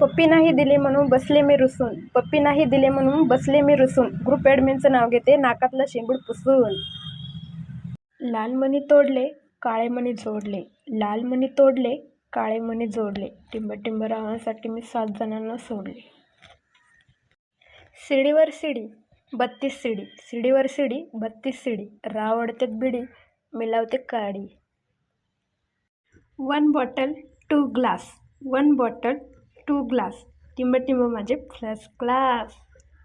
पप्पी नाही दिली म्हणून बसले मी रुसून. पप्पी नाही दिले म्हणून बसले मी रुसून. ग्रुप ॲडमिनचं नाव घेते नाकातलं शेंबूड पुसून. लाल मणी तोडले काळे मणी जोडले. लाल मणी तोडले काळे मणी जोडले. टिंब टिंब राहण्यासाठी मी सात जणांना सोडले. शिडीवर शिडी बत्तीस शिडी. शिडीवर शिडी बत्तीस शिडी. रावडतेत बिडी मी लावते काडी. One bottle two glass. One bottle two glass. टिंब टिंब माझे म्हणजे फर्स्ट क्लास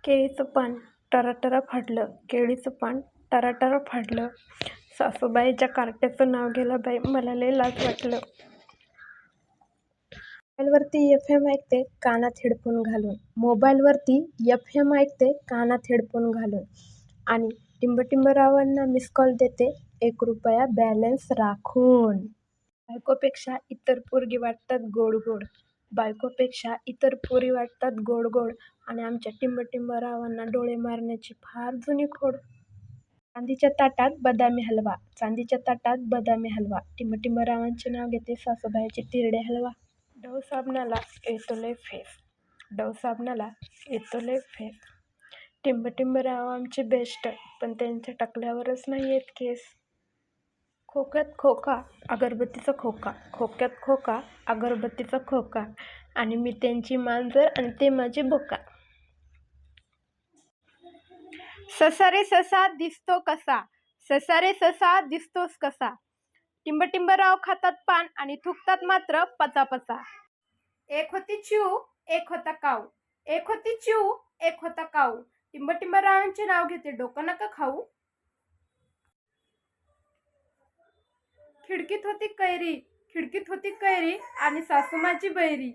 केळीचं पान टराटरा फाडलं. केळीचं पान टराटरा फाडलं. सासूबाईच्या कार्ट्याचं नाव गेलं बाई. मला लय लाज वाटलं. मोबाईलवरती एफ एम ऐकते कानात हेडफोन घालून. मोबाईलवरती एफ एम ऐकते कानात हेडफोन घालून. आणि टिंबटिंबरावांना मिस कॉल देते एक रुपया बॅलन्स राखून. बायकोपेक्षा इतर पोरगी वाटतात गोड गोड. बायकोपेक्षा इतर पोरी वाटतात गोड गोड आणि आमच्या टिंबटिंबरावांना डोळे मारण्याची फार जुनी खोड. चांदीच्या ताटात बदामी हलवा. चांदीच्या ताटात बदामी हलवा. टिंबटिंबरावांचे नाव घेते सासूबाईचे तिरडे हलवा. डव साबणाला येतो लय फेस. डव साबणाला येतो लय फेस टिंबटिंबराव आमचे बेस्ट पण त्यांच्या टकल्यावरच नाही येत केस. खोक्यात खोका अगरबत्तीचा खोका. खोक्यात खोका अगरबत्तीचा खोका. आणि मी त्यांची मांजर आणि ते माझे बोका ससा रे ससा दिसतो कसा? ससा रे ससा दिसतोस कसा? टिंबटिंबराव खातात पान आणि थुकतात मात्र पचा पचा एक होती चिऊ एक होता काऊ. एक होती चिऊ एक होता काऊ. टिंबटिंबरावांचे नाव घेते डोकं नका खाऊ. खिडकीत होती कैरी खिडकीत होती कैरी आणि सासू माझी बैरी.